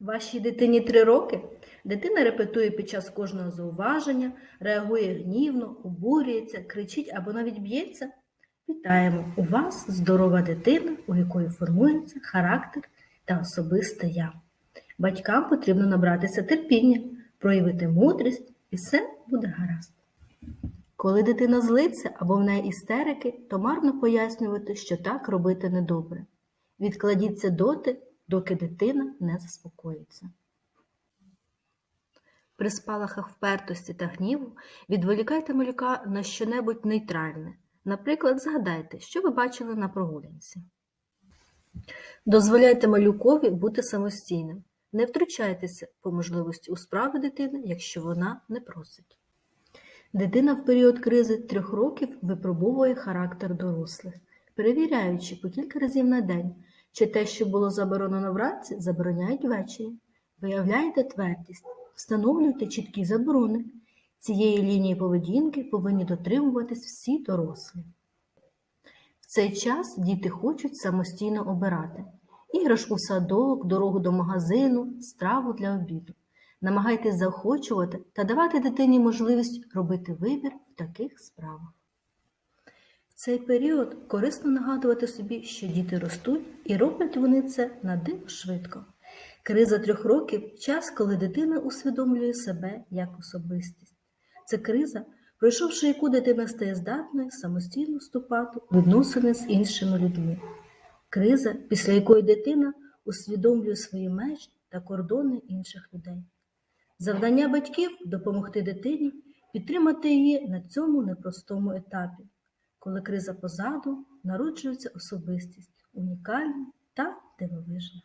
Вашій дитині три роки. Дитина репетує під час кожного зауваження, реагує гнівно, обурюється, кричить або навіть б'ється. Вітаємо! У вас здорова дитина, у якої формується характер та особисте я. Батькам потрібно набратися терпіння, проявити мудрість, і все буде гаразд. Коли дитина злиться або в неї істерики, то марно пояснювати, що так робити недобре. Відкладіть це доти, доки дитина не заспокоїться. При спалахах впертості та гніву відволікайте малюка на щонебудь нейтральне. Наприклад, згадайте, що ви бачили на прогулянці. Дозволяйте малюкові бути самостійним. Не втручайтеся по можливості у справи дитини, якщо вона не просить. Дитина в період кризи трьох років випробовує характер дорослих, перевіряючи по кілька разів на день, чи те, що було заборонено вранці, забороняють ввечері. Виявляйте твердість, встановлюйте чіткі заборони. Цієї лінії поведінки повинні дотримуватись всі дорослі. В цей час діти хочуть самостійно обирати іграшку в садок, дорогу до магазину, страву для обіду. Намагайтесь заохочувати та давати дитині можливість робити вибір в таких справах. В цей період корисно нагадувати собі, що діти ростуть і роблять вони це на диво швидко. Криза трьох років час, коли дитина усвідомлює себе як особистість. Це криза, пройшовши яку дитина стає здатною самостійно вступати у відносини з іншими людьми. Криза, після якої дитина усвідомлює свої межі та кордони інших людей. Завдання батьків допомогти дитині підтримати її на цьому непростому етапі, коли криза позаду народжується особистість унікальна та дивовижна.